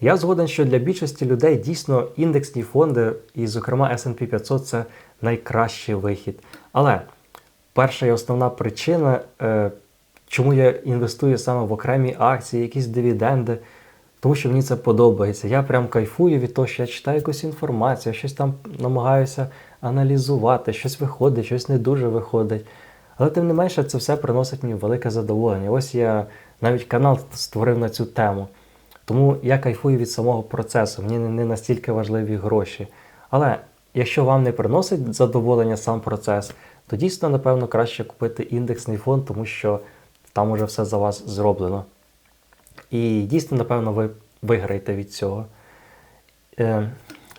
Я згоден, що для більшості людей дійсно індексні фонди, і, зокрема, SP 500 це найкращий вихід. Але перша і основна причина, е, чому я інвестую саме в окремі акції, якісь дивіденди, тому що мені це подобається. Я прям кайфую від того, що я читаю якусь інформацію, щось там намагаюся аналізувати, щось виходить, щось не дуже виходить. Але тим не менше, це все приносить мені велике задоволення. Ось я навіть канал створив на цю тему. Тому я кайфую від самого процесу, мені не- настільки важливі гроші. Але якщо вам не приносить задоволення сам процес, то дійсно, напевно, краще купити індексний фонд, тому що там уже все за вас зроблено. І дійсно, напевно, ви виграєте від цього. Е,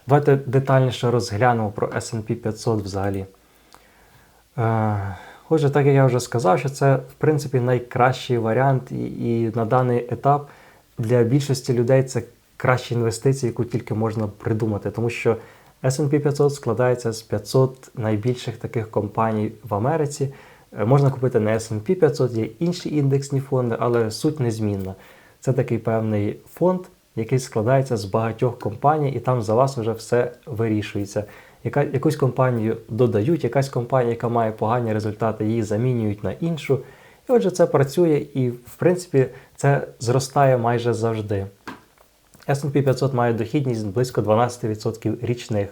давайте детальніше розглянемо про SP 500 взагалі. Е, Отже, так як я вже сказав, що це в принципі найкращий варіант, і, і на даний етап для більшості людей це краща інвестиція, яку тільки можна придумати, тому що SP 500 складається з 500 найбільших таких компаній в Америці. Е, Можна купити не SP 500, є інші індексні фонди, але суть незмінна. Це такий певний фонд, який складається з багатьох компаній, і там за вас вже все вирішується. Яка, якусь компанію додають, якась компанія, яка має погані результати, її замінюють на іншу. І отже, це працює і, в принципі, це зростає майже завжди. S&P 500 має дохідність близько 12% річних.